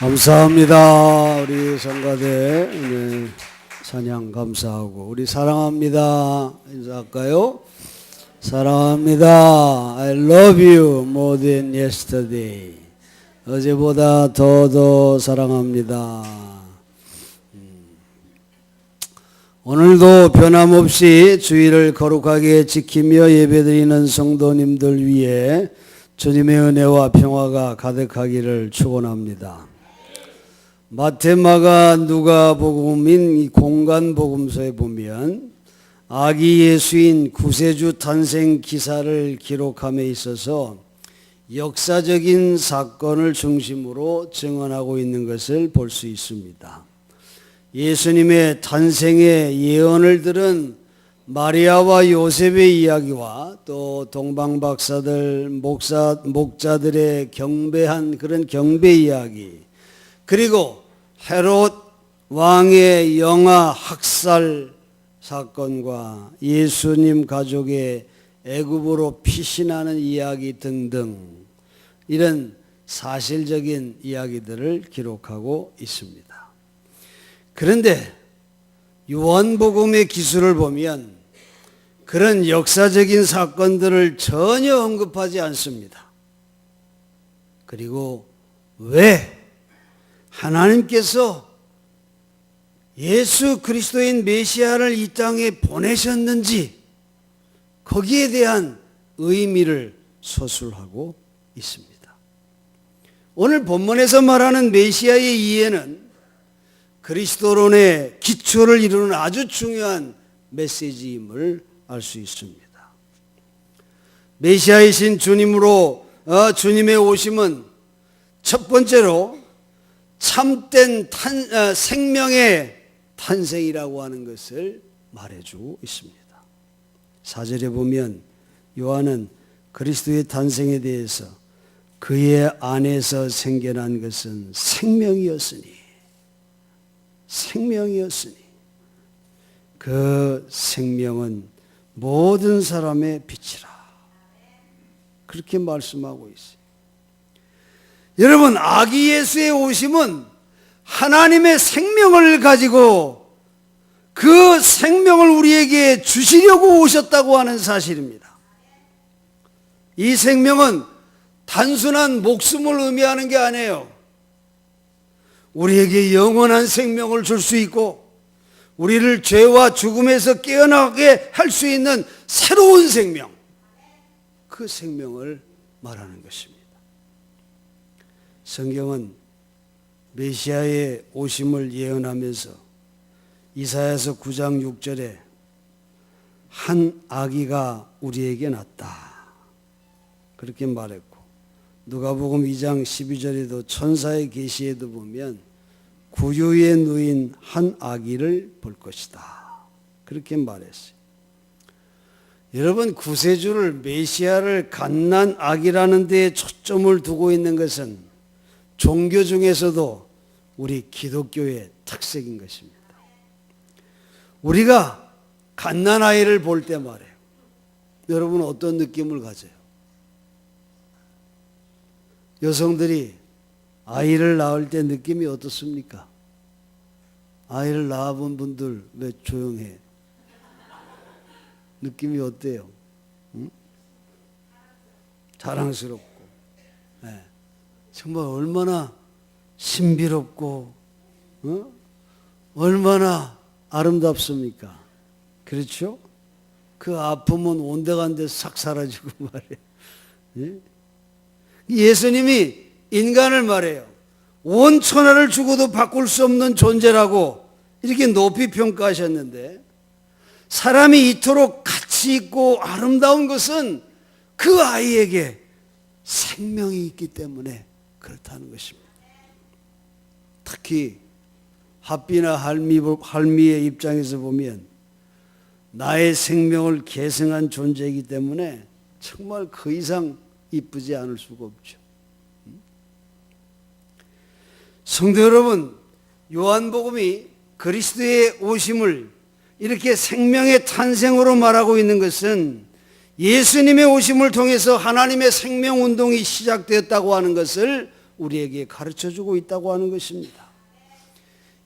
감사합니다. 우리 성가대 네, 찬양 감사하고 우리 사랑합니다. 인사할까요? 사랑합니다. I love you more than yesterday. 어제보다 더 더 사랑합니다. 음. 오늘도 변함없이 주의를 거룩하게 지키며 예배드리는 성도님들 위해 주님의 은혜와 평화가 가득하기를 축원합니다. 마테마가 누가복음인 이 공간 복음서에 보면 아기 예수인 구세주 탄생 기사를 기록함에 있어서 역사적인 사건을 중심으로 증언하고 있는 것을 볼 수 있습니다. 예수님의 탄생의 예언을 들은 마리아와 요셉의 이야기와 또 동방 박사들 목사 목자들의 경배한 그런 경배 이야기 그리고 헤롯 왕의 영아 학살 사건과 예수님 가족의 애굽으로 피신하는 이야기 등등 이런 사실적인 이야기들을 기록하고 있습니다. 그런데 요한복음의 기술을 보면 그런 역사적인 사건들을 전혀 언급하지 않습니다. 그리고 왜 하나님께서 예수 그리스도인 메시아를 이 땅에 보내셨는지 거기에 대한 의미를 서술하고 있습니다. 오늘 본문에서 말하는 메시아의 이해는 그리스도론의 기초를 이루는 아주 중요한 메시지임을 알 수 있습니다. 메시아이신 주님으로 어, 주님의 오심은 첫 번째로 참된 탄, 어, 생명의 탄생이라고 하는 것을 말해주고 있습니다. 사절에 보면 요한은 그리스도의 탄생에 대해서 그의 안에서 생겨난 것은 생명이었으니 생명이었으니 그 생명은 모든 사람의 빛이라 그렇게 말씀하고 있어요. 여러분 아기 예수의 오심은 하나님의 생명을 가지고 그 생명을 우리에게 주시려고 오셨다고 하는 사실입니다. 이 생명은 단순한 목숨을 의미하는 게 아니에요. 우리에게 영원한 생명을 줄 수 있고 우리를 죄와 죽음에서 깨어나게 할 수 있는 새로운 생명. 그 생명을 말하는 것입니다. 성경은 메시아의 오심을 예언하면서 이사야서 9장 6절에 한 아기가 우리에게 났다. 그렇게 말했고 누가복음 2장 12절에도 천사의 계시에도 보면 구유에 누인 한 아기를 볼 것이다. 그렇게 말했어요. 여러분 구세주를 메시아를 갓난 아기라는 데에 초점을 두고 있는 것은 종교 중에서도 우리 기독교의 특색인 것입니다. 우리가 갓난 아이를 볼 때 말해요. 여러분 어떤 느낌을 가져요? 여성들이 아이를 낳을 때 느낌이 어떻습니까? 아이를 낳아본 분들 왜 조용해? 느낌이 어때요? 응? 자랑스럽고, 네. 정말 얼마나 신비롭고, 어? 얼마나 아름답습니까? 그렇죠? 그 아픔은 온데간데 싹 사라지고 말이에요. 예? 예수님이 인간을 말해요. 온 천하를 주고도 바꿀 수 없는 존재라고 이렇게 높이 평가하셨는데 사람이 이토록 가치 있고 아름다운 것은 그 아이에게 생명이 있기 때문에 그렇다는 것입니다. 특히 합비나 할미, 할미의 입장에서 보면 나의 생명을 계승한 존재이기 때문에 정말 그 이상 이쁘지 않을 수가 없죠. 성도 여러분, 요한복음이 그리스도의 오심을 이렇게 생명의 탄생으로 말하고 있는 것은 예수님의 오심을 통해서 하나님의 생명 운동이 시작되었다고 하는 것을 우리에게 가르쳐 주고 있다고 하는 것입니다.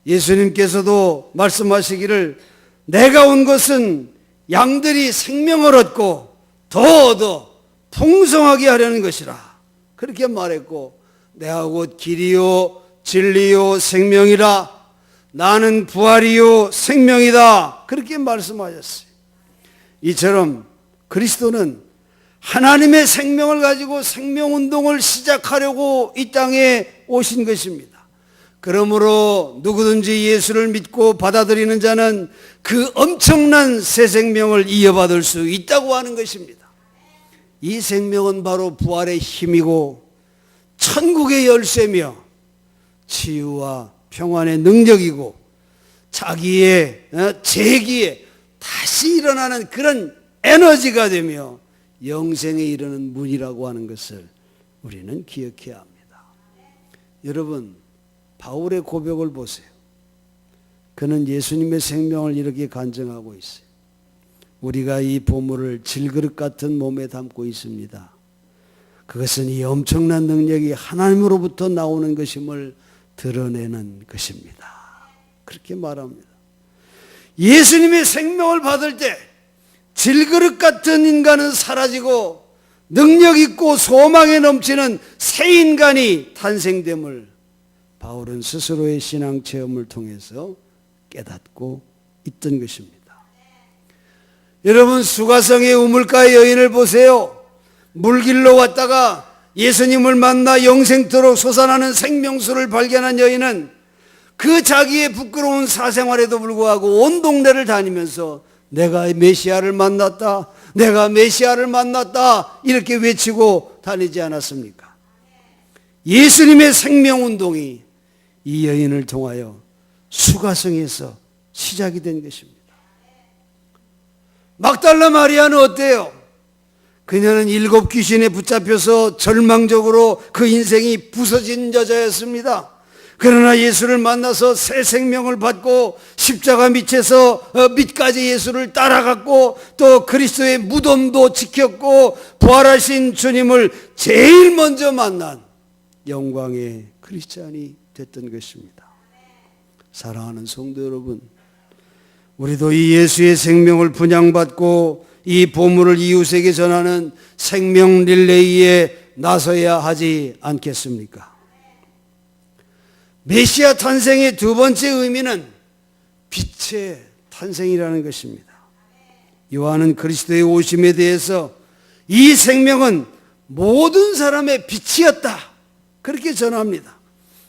예수님께서도 말씀하시기를 내가 온 것은 양들이 생명을 얻고 더 얻어 풍성하게 하려는 것이라. 그렇게 말했고 내가 곧 길이요 진리요 생명이라 나는 부활이요 생명이다. 그렇게 말씀하셨어요. 이처럼 그리스도는 하나님의 생명을 가지고 생명운동을 시작하려고 이 땅에 오신 것입니다. 그러므로 누구든지 예수를 믿고 받아들이는 자는 그 엄청난 새 생명을 이어받을 수 있다고 하는 것입니다. 이 생명은 바로 부활의 힘이고 천국의 열쇠며 치유와 평안의 능력이고 자기의 어, 재기에 다시 일어나는 그런 에너지가 되며 영생에 이르는 문이라고 하는 것을 우리는 기억해야 합니다. 여러분 바울의 고백을 보세요. 그는 예수님의 생명을 이렇게 간증하고 있어요. 우리가 이 보물을 질그릇 같은 몸에 담고 있습니다. 그것은 이 엄청난 능력이 하나님으로부터 나오는 것임을 드러내는 것입니다. 그렇게 말합니다. 예수님의 생명을 받을 때 질그릇 같은 인간은 사라지고 능력 있고 소망에 넘치는 새 인간이 탄생됨을 바울은 스스로의 신앙 체험을 통해서 깨닫고 있던 것입니다. 여러분 수가성의 우물가의 여인을 보세요. 물길로 왔다가 예수님을 만나 영생토록 솟아나는 생명수를 발견한 여인은 그 자기의 부끄러운 사생활에도 불구하고 온 동네를 다니면서 내가 메시아를 만났다. 내가 메시아를 만났다. 이렇게 외치고 다니지 않았습니까? 예수님의 생명 운동이 이 여인을 통하여 수가성에서 시작이 된 것입니다. 막달라 마리아는 어때요? 그녀는 일곱 귀신에 붙잡혀서 절망적으로 그 인생이 부서진 여자였습니다. 그러나 예수를 만나서 새 생명을 받고 십자가 밑에서 어, 밑까지 예수를 따라갔고 또 그리스도의 무덤도 지켰고 부활하신 주님을 제일 먼저 만난 영광의 크리스찬이 됐던 것입니다. 사랑하는 성도 여러분, 우리도 이 예수의 생명을 분양받고 이 보물을 이웃에게 전하는 생명 릴레이에 나서야 하지 않겠습니까? 메시아 탄생의 두 번째 의미는 빛의 탄생이라는 것입니다. 요한은 그리스도의 오심에 대해서 이 생명은 모든 사람의 빛이었다. 그렇게 전합니다.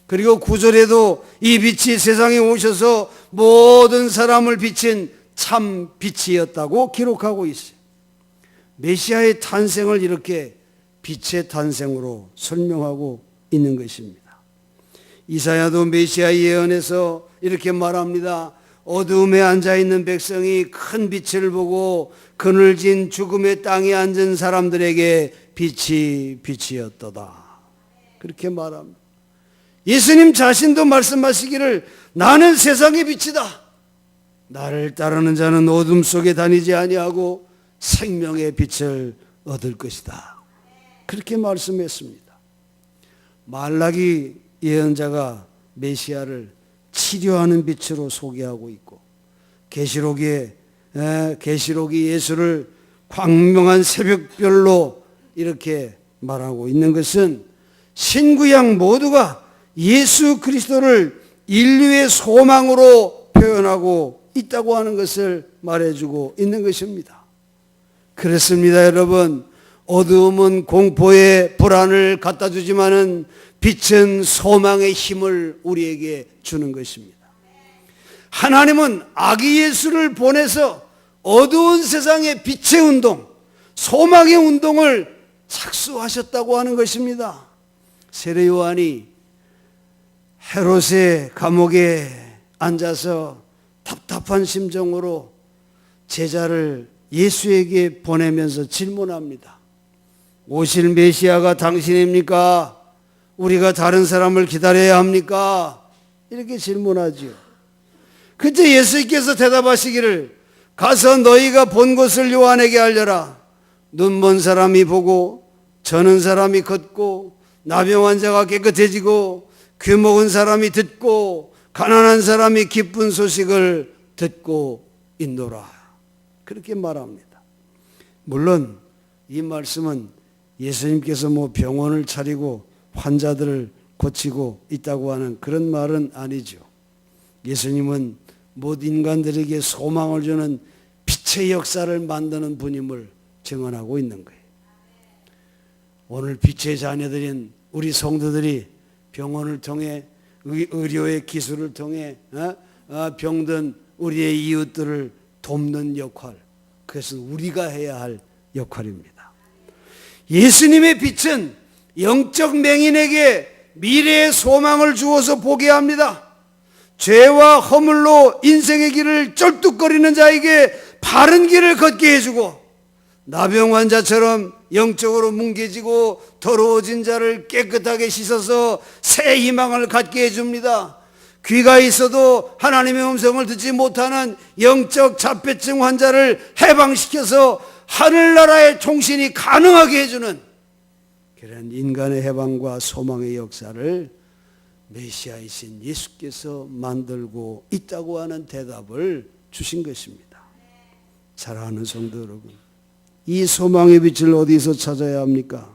그리고 구절에도 이 빛이 세상에 오셔서 모든 사람을 비친 참 빛이었다고 기록하고 있어요. 메시아의 탄생을 이렇게 빛의 탄생으로 설명하고 있는 것입니다. 이사야도 메시아 예언에서 이렇게 말합니다. 어두움에 앉아 있는 백성이 큰 빛을 보고 그늘진 죽음의 땅에 앉은 사람들에게 빛이 빛이었도다. 그렇게 말합니다. 예수님 자신도 말씀하시기를 나는 세상의 빛이다. 나를 따르는 자는 어둠 속에 다니지 아니하고 생명의 빛을 얻을 것이다. 그렇게 말씀했습니다. 말라기 예언자가 메시아를 치료하는 빛으로 소개하고 있고 계시록에 계시록이 예수를 광명한 새벽별로 이렇게 말하고 있는 것은 신구약 모두가 예수 그리스도를 인류의 소망으로 표현하고 있다고 하는 것을 말해주고 있는 것입니다. 그렇습니다, 여러분. 어두움은 공포의 불안을 갖다 주지만은 빛은 소망의 힘을 우리에게 주는 것입니다. 하나님은 아기 예수를 보내서 어두운 세상의 빛의 운동, 소망의 운동을 착수하셨다고 하는 것입니다. 세례 요한이 헤롯의 감옥에 앉아서 답답한 심정으로 제자를 예수에게 보내면서 질문합니다. 오실 메시아가 당신입니까? 우리가 다른 사람을 기다려야 합니까? 이렇게 질문하지요. 그때 예수께서 대답하시기를 가서 너희가 본 것을 요한에게 알려라. 눈먼 사람이 보고 저는 사람이 걷고 나병 환자가 깨끗해지고 귀 먹은 사람이 듣고 가난한 사람이 기쁜 소식을 듣고 있노라. 그렇게 말합니다. 물론 이 말씀은 예수님께서 뭐 병원을 차리고 환자들을 고치고 있다고 하는 그런 말은 아니죠. 예수님은 모든 인간들에게 소망을 주는 빛의 역사를 만드는 분임을 증언하고 있는 거예요. 오늘 빛의 자녀들인 우리 성도들이 병원을 통해 의- 의료의 기술을 통해 어? 어, 병든 우리의 이웃들을 돕는 역할, 그것은 우리가 해야 할 역할입니다. 예수님의 빛은 영적 맹인에게 미래의 소망을 주어서 보게 합니다. 죄와 허물로 인생의 길을 쩔뚝거리는 자에게 바른 길을 걷게 해주고 나병 환자처럼 영적으로 뭉개지고 더러워진 자를 깨끗하게 씻어서 새 희망을 갖게 해줍니다. 귀가 있어도 하나님의 음성을 듣지 못하는 영적 자폐증 환자를 해방시켜서 하늘나라의 통신이 가능하게 해주는 그런 인간의 해방과 소망의 역사를 메시아이신 예수께서 만들고 있다고 하는 대답을 주신 것입니다. 사랑하는 성도 여러분, 이 소망의 빛을 어디서 찾아야 합니까?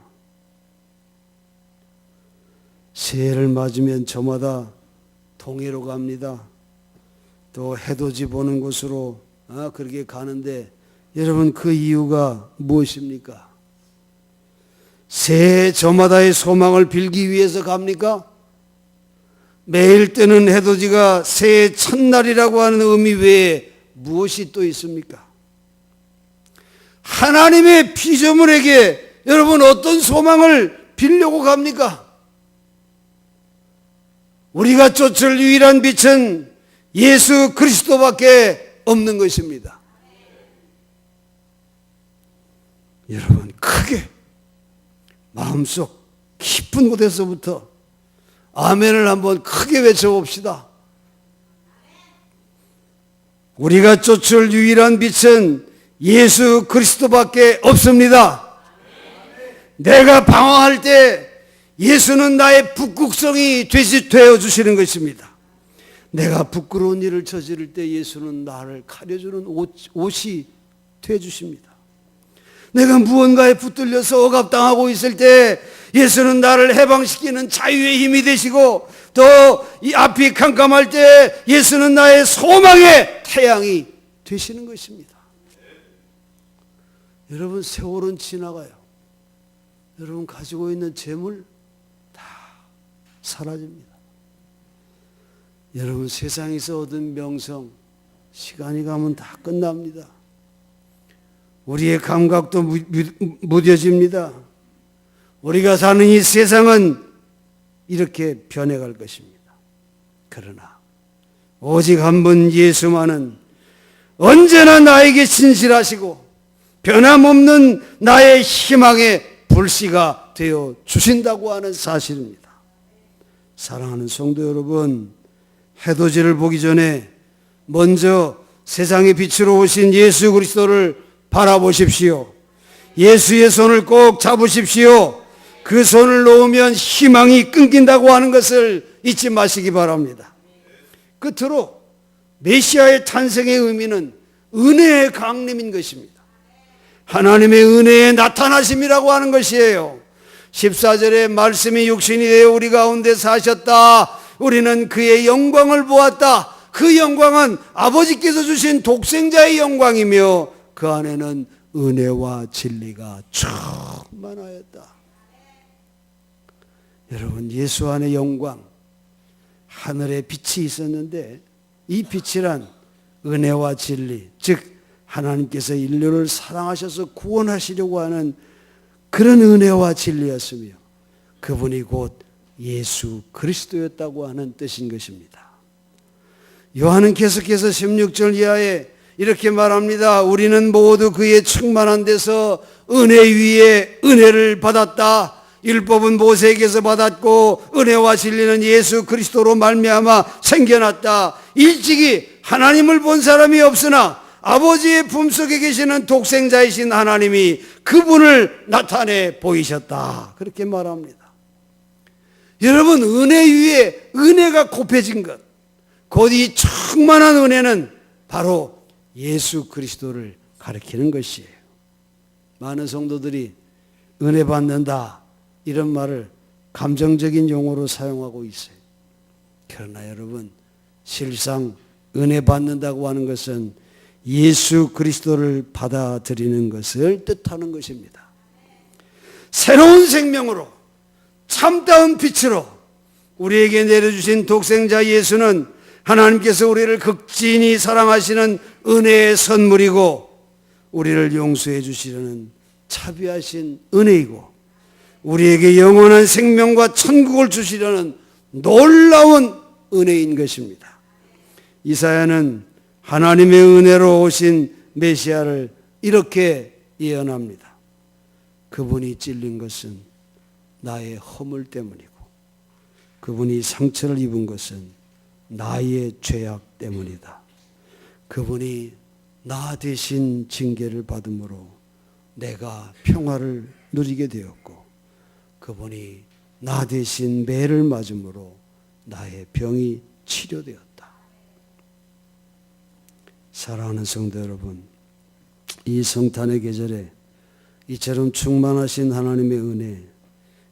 새해를 맞으면 저마다 동해로 갑니다. 또 해돋이 보는 곳으로 아, 그렇게 가는데 여러분 그 이유가 무엇입니까? 새해 저마다의 소망을 빌기 위해서 갑니까? 매일 뜨는 해돋이가 새해 첫날이라고 하는 의미 외에 무엇이 또 있습니까? 하나님의 피조물에게 여러분 어떤 소망을 빌려고 갑니까? 우리가 쫓을 유일한 빛은 예수 그리스도밖에 없는 것입니다. 여러분 크게 마음속 깊은 곳에서부터 아멘을 한번 크게 외쳐봅시다. 우리가 쫓을 유일한 빛은 예수 그리스도밖에 없습니다. 내가 방황할 때 예수는 나의 북극성이 되어 주시는 것입니다. 내가 부끄러운 일을 저지를 때 예수는 나를 가려주는 옷, 옷이 되어 주십니다. 내가 무언가에 붙들려서 억압당하고 있을 때 예수는 나를 해방시키는 자유의 힘이 되시고 또 이 앞이 캄캄할 때 예수는 나의 소망의 태양이 되시는 것입니다. 여러분 세월은 지나가요. 여러분 가지고 있는 재물 다 사라집니다. 여러분 세상에서 얻은 명성 시간이 가면 다 끝납니다. 우리의 감각도 무뎌집니다. 우리가 사는 이 세상은 이렇게 변해갈 것입니다. 그러나 오직 한 분 예수만은 언제나 나에게 진실하시고 변함없는 나의 희망의 불씨가 되어 주신다고 하는 사실입니다. 사랑하는 성도 여러분, 해돋이를 보기 전에 먼저 세상의 빛으로 오신 예수 그리스도를 바라보십시오. 예수의 손을 꼭 잡으십시오. 그 손을 놓으면 희망이 끊긴다고 하는 것을 잊지 마시기 바랍니다. 끝으로 메시아의 탄생의 의미는 은혜의 강림인 것입니다. 하나님의 은혜의 나타나심이라고 하는 것이에요. 14절에 말씀이 육신이 되어 우리 가운데 사셨다. 우리는 그의 영광을 보았다. 그 영광은 아버지께서 주신 독생자의 영광이며 그 안에는 은혜와 진리가 충만하였다. 여러분 예수 안의 영광 하늘에 빛이 있었는데 이 빛이란 은혜와 진리 즉 하나님께서 인류를 사랑하셔서 구원하시려고 하는 그런 은혜와 진리였으며 그분이 곧 예수 그리스도였다고 하는 뜻인 것입니다. 요한은 계속해서 16절 이하에 이렇게 말합니다. 우리는 모두 그의 충만한 데서 은혜 위에 은혜를 받았다. 율법은 모세에게서 받았고 은혜와 진리는 예수 그리스도로 말미암아 생겨났다. 일찍이 하나님을 본 사람이 없으나 아버지의 품속에 계시는 독생자이신 하나님이 그분을 나타내 보이셨다. 그렇게 말합니다. 여러분 은혜 위에 은혜가 곱해진 것. 곧 이 충만한 은혜는 바로 예수 그리스도를 가리키는 것이에요. 많은 성도들이 은혜 받는다 이런 말을 감정적인 용어로 사용하고 있어요. 그러나 여러분 실상 은혜 받는다고 하는 것은 예수 그리스도를 받아들이는 것을 뜻하는 것입니다. 새로운 생명으로 참다운 빛으로 우리에게 내려주신 독생자 예수는 하나님께서 우리를 극진히 사랑하시는 은혜의 선물이고 우리를 용서해 주시려는 차비하신 은혜이고 우리에게 영원한 생명과 천국을 주시려는 놀라운 은혜인 것입니다. 이사야는 하나님의 은혜로 오신 메시아를 이렇게 예언합니다. 그분이 찔린 것은 나의 허물 때문이고 그분이 상처를 입은 것은 나의 죄악 때문이다. 그분이 나 대신 징계를 받음으로 내가 평화를 누리게 되었고 그분이 나 대신 매를 맞음으로 나의 병이 치료되었다. 사랑하는 성도 여러분, 이 성탄의 계절에 이처럼 충만하신 하나님의 은혜,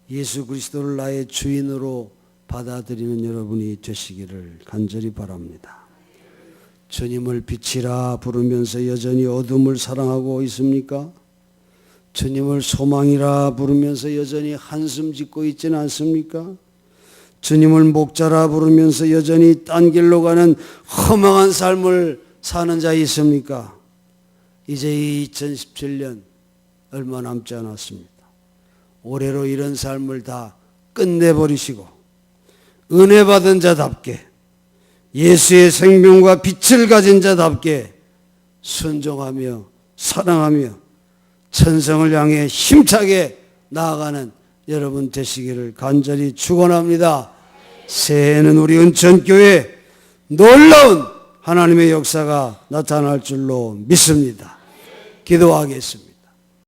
예수 그리스도를 나의 주인으로 받아들이는 여러분이 되시기를 간절히 바랍니다. 주님을 빛이라 부르면서 여전히 어둠을 사랑하고 있습니까? 주님을 소망이라 부르면서 여전히 한숨 짓고 있지는 않습니까? 주님을 목자라 부르면서 여전히 딴 길로 가는 허망한 삶을 사는 자 있습니까? 이제 이 2017년 얼마 남지 않았습니다. 올해로 이런 삶을 다 끝내버리시고 은혜 받은 자답게 예수의 생명과 빛을 가진 자답게 순종하며 사랑하며 천성을 향해 힘차게 나아가는 여러분 되시기를 간절히 축원합니다. 새해에는 우리 은천교회 놀라운 하나님의 역사가 나타날 줄로 믿습니다. 기도하겠습니다.